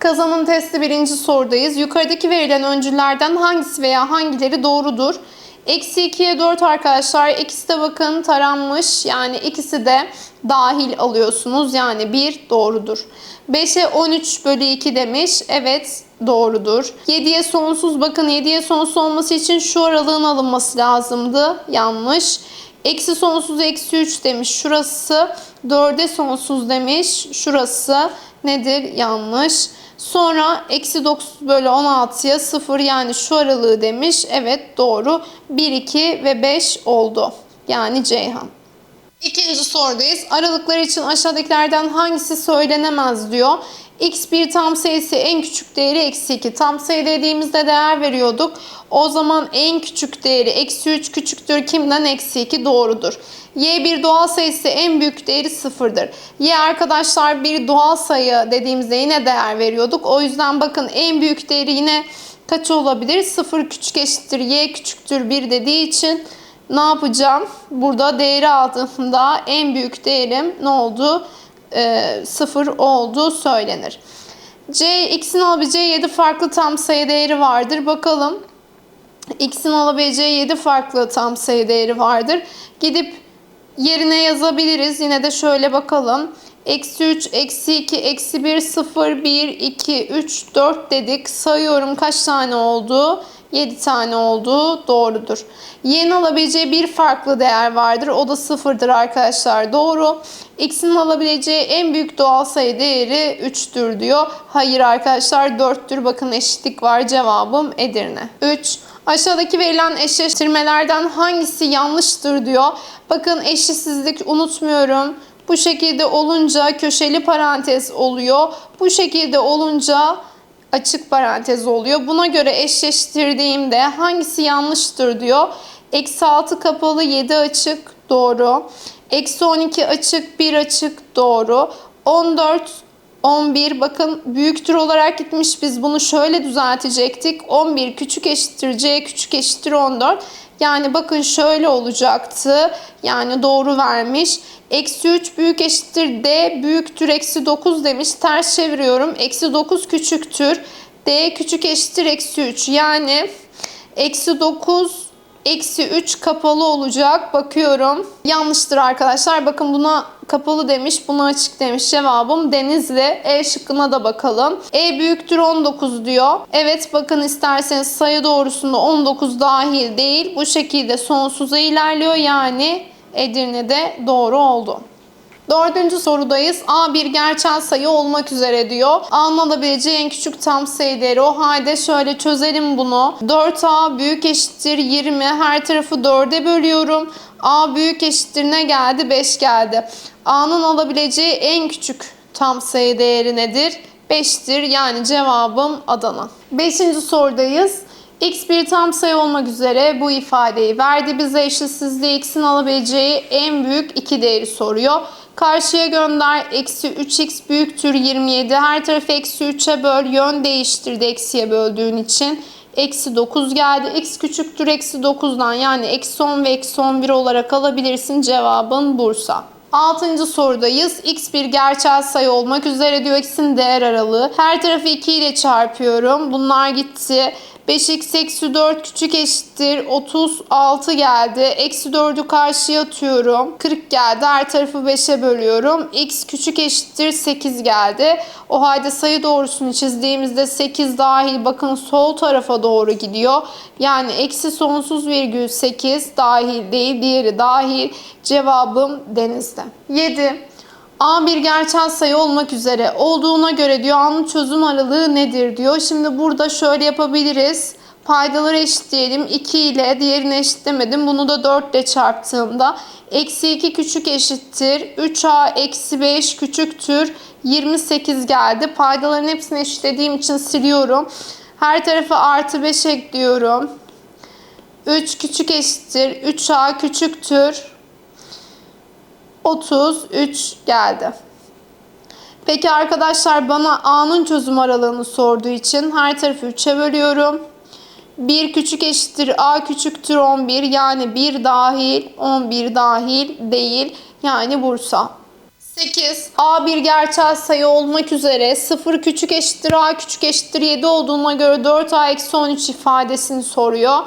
Kazanım testi birinci sorudayız. Yukarıdaki verilen öncüllerden hangisi veya hangileri doğrudur? Eksi 2'ye 4 arkadaşlar. İkisi de bakın taranmış. Yani ikisi de dahil alıyorsunuz. Yani 1 doğrudur. 5'e 13 bölü 2 demiş. Evet doğrudur. 7'ye sonsuz bakın 7'ye sonsuz olması için şu aralığın alınması lazımdı. Yanlış. Eksi sonsuz eksi 3 demiş. Şurası 4'e sonsuz demiş. Şurası nedir? Yanlış. Sonra eksi 9 bölü 16'ya 0 yani şu aralığı demiş. Evet doğru. 1, 2 ve 5 oldu. Yani Ceyhan. İkinci sorudayız. Aralıklar için aşağıdakilerden hangisi söylenemez diyor. X bir tam sayısı en küçük değeri eksi 2. Tam sayı dediğimizde değer veriyorduk. O zaman en küçük değeri eksi 3 küçüktür. Kimden? Eksi 2 doğrudur. y bir doğal sayısı en büyük değeri sıfırdır. y arkadaşlar bir doğal sayı dediğimizde yine değer veriyorduk. O yüzden bakın en büyük değeri yine kaç olabilir? 0 küçük eşittir y küçüktür 1 dediği için ne yapacağım? Burada değeri aldığımda en büyük değerim ne oldu? Ee, sıfır olduğu söylenir. C, x'in alabileceği 7 farklı tam sayı değeri vardır. Bakalım. x'in alabileceği 7 farklı tam sayı değeri vardır. Gidip yerine yazabiliriz. Yine de şöyle bakalım. Eksi 3, eksi 2, eksi 1, 0, 1, 2, 3, 4 dedik. Sayıyorum kaç tane oldu? 7 tane olduğu doğrudur. Y'nin alabileceği bir farklı değer vardır. O da sıfırdır arkadaşlar. Doğru. X'in alabileceği en büyük doğal sayı değeri 3'tür diyor. Hayır arkadaşlar 4'tür. Bakın eşitlik var. Cevabım Edirne. 3. Aşağıdaki verilen eşleştirmelerden hangisi yanlıştır diyor. Bakın eşitsizlik unutmuyorum. Bu şekilde olunca köşeli parantez oluyor. Bu şekilde olunca açık parantez oluyor. Buna göre eşleştirdiğimde hangisi yanlıştır diyor. Eksi 6 kapalı 7 açık doğru. Eksi 12 açık 1 açık doğru. 14 11 bakın büyüktür olarak gitmiş. Biz bunu şöyle düzeltecektik. 11 küçük eşittir C küçük eşittir 14. Yani bakın şöyle olacaktı. Yani doğru vermiş. Eksi 3 büyük eşittir D büyüktür eksi 9 demiş. Ters çeviriyorum. Eksi 9 küçüktür. D küçük eşittir eksi 3. Yani eksi 9 eksi 3 kapalı olacak. Bakıyorum. Yanlıştır arkadaşlar. Bakın buna kapalı demiş. Buna açık demiş. Cevabım Denizli. E şıkkına da bakalım. E büyüktür 19 diyor. Evet bakın isterseniz sayı doğrusunda 19 dahil değil. Bu şekilde sonsuza ilerliyor. Yani Edirne'de doğru oldu. Dördüncü sorudayız. A bir gerçel sayı olmak üzere diyor. A'nın alabileceği en küçük tam sayı değeri. O halde şöyle çözelim bunu. 4A büyük eşittir 20. Her tarafı 4'e bölüyorum. A büyük eşittir ne geldi? 5 geldi. A'nın alabileceği en küçük tam sayı değeri nedir? 5'tir. Yani cevabım Adana. Beşinci sorudayız. X bir tam sayı olmak üzere bu ifadeyi verdi. Bize eşitsizliği x'in alabileceği en büyük iki değeri soruyor. Karşıya gönder. Eksi 3x büyüktür 27. Her tarafı eksi 3'e böl. Yön değiştirdi eksiye böldüğün için. Eksi 9 geldi. X küçüktür eksi 9'dan yani eksi 10 ve eksi 11 olarak alabilirsin. Cevabın Bursa. Altıncı sorudayız. X bir gerçel sayı olmak üzere diyor. X'in değer aralığı. Her tarafı 2 ile çarpıyorum. Bunlar gitti. 5x eksi 4 küçük eşittir. 36 geldi. Eksi 4'ü karşıya atıyorum. 40 geldi. Her tarafı 5'e bölüyorum. x küçük eşittir 8 geldi. O halde sayı doğrusunu çizdiğimizde 8 dahil bakın sol tarafa doğru gidiyor. Yani eksi sonsuz virgül 8 dahil değil. Diğeri dahil. Cevabım denizde. 7. A bir gerçel sayı olmak üzere olduğuna göre diyor A'nın çözüm aralığı nedir diyor. Şimdi burada şöyle yapabiliriz. Paydaları eşitleyelim. 2 ile diğerini eşitlemedim. Bunu da 4 ile çarptığımda eksi 2 küçük eşittir. 3A eksi 5 küçüktür. 28 geldi. Paydaların hepsini eşitlediğim için siliyorum. Her tarafa artı 5 ekliyorum. 3 küçük eşittir. 3A küçüktür. 33 geldi. Peki arkadaşlar bana A'nın çözüm aralığını sorduğu için her tarafı 3'e bölüyorum. 1 küçük eşittir A küçüktür 11 yani 1 dahil 11 dahil değil yani Bursa. 8. A bir gerçel sayı olmak üzere 0 küçük eşittir A küçük eşittir 7 olduğuna göre 4A eksi 13 ifadesini soruyor.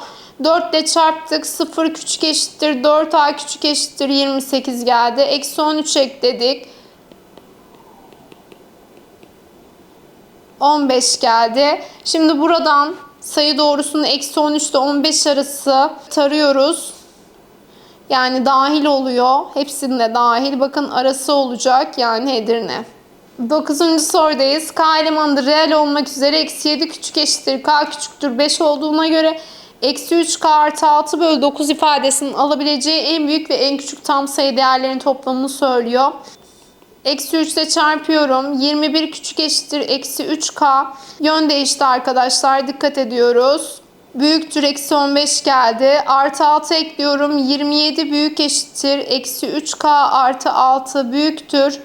4 ile çarptık. 0 küçük eşittir 4A küçük eşittir 28 geldi. Eksi 13 ekledik. 15 geldi. Şimdi buradan sayı doğrusunu eksi 13 ile 15 arası tarıyoruz. Yani dahil oluyor. Hepsinde dahil. Bakın arası olacak. Yani Edirne. 9. sorudayız. K elemanı reel olmak üzere eksi 7 küçük eşittir. K küçüktür 5 olduğuna göre eksi 3K artı 6 bölü 9 ifadesinin alabileceği en büyük ve en küçük tam sayı değerlerinin toplamını söylüyor. Eksi 3 ile çarpıyorum. 21 küçük eşittir. Eksi 3K. Yön değişti arkadaşlar. Dikkat ediyoruz. Büyüktür eksi 15 geldi. Artı 6 ekliyorum. 27 büyük eşittir. Eksi 3K artı 6 büyüktür.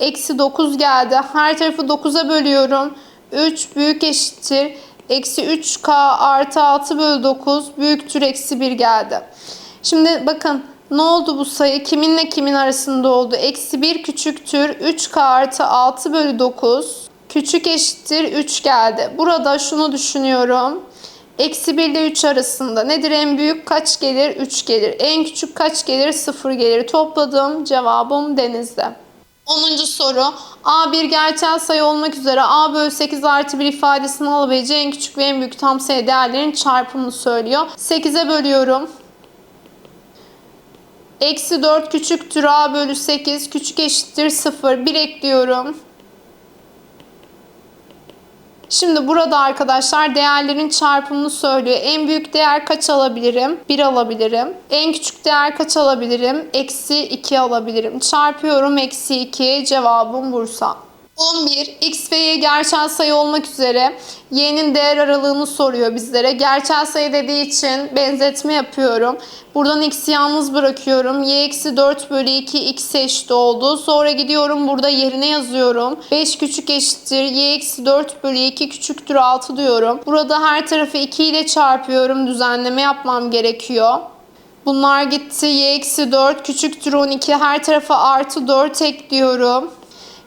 Eksi 9 geldi. Her tarafı 9'a bölüyorum. 3 büyük eşittir. Eksi 3K artı 6 bölü 9 büyüktür. Eksi 1 geldi. Şimdi bakın ne oldu bu sayı? Kiminle kimin arasında oldu? Eksi 1 küçüktür. 3K artı 6 bölü 9 küçük eşittir 3 geldi. Burada şunu düşünüyorum. Eksi 1 ile 3 arasında nedir en büyük? Kaç gelir? 3 gelir. En küçük kaç gelir? 0 gelir. Topladım. Cevabım denizde. 10. soru. A bir gerçel sayı olmak üzere A bölü 8 artı 1 ifadesini alabileceği en küçük ve en büyük tam sayı değerlerin çarpımını söylüyor. 8'e bölüyorum. Eksi 4 küçüktür A bölü 8 küçük eşittir 0. 1 ekliyorum. Şimdi burada arkadaşlar değerlerin çarpımını söylüyor. En büyük değer kaç alabilirim? 1 alabilirim. En küçük değer kaç alabilirim? Eksi 2 alabilirim. Çarpıyorum eksi 2. Cevabım Bursa. 11. X ve Y gerçel sayı olmak üzere y'nin değer aralığını soruyor bizlere. Gerçel sayı dediği için benzetme yapıyorum. Buradan x'i yalnız bırakıyorum. y eksi 4 bölü 2 x eşit oldu. Sonra gidiyorum burada yerine yazıyorum. 5 küçük eşittir. y eksi 4 bölü 2 küçüktür 6 diyorum. Burada her tarafı 2 ile çarpıyorum. Düzenleme yapmam gerekiyor. Bunlar gitti. y eksi 4 küçüktür 12. Her tarafa artı 4 ekliyorum.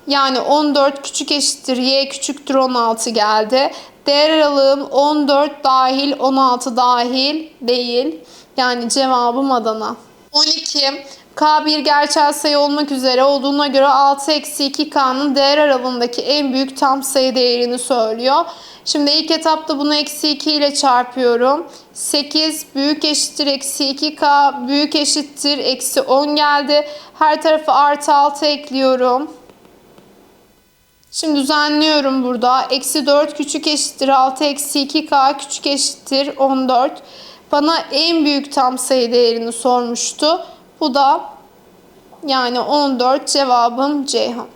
Yani 14 küçük eşittir y küçüktür 16 geldi. Değer aralığım 14 dahil 16 dahil değil. Yani cevabım Adana. 12. K bir gerçel sayı olmak üzere olduğuna göre 6 eksi 2K'nın değer aralığındaki en büyük tam sayı değerini söylüyor. Şimdi ilk etapta bunu eksi 2 ile çarpıyorum. 8 büyük eşittir eksi 2K büyük eşittir eksi 10 geldi. Her tarafı artı 6 ekliyorum. Şimdi düzenliyorum burada. Eksi 4 küçük eşittir 6 eksi 2k küçük eşittir 14. Bana en büyük tam sayı değerini sormuştu. Bu da yani 14 cevabım Ceyhan.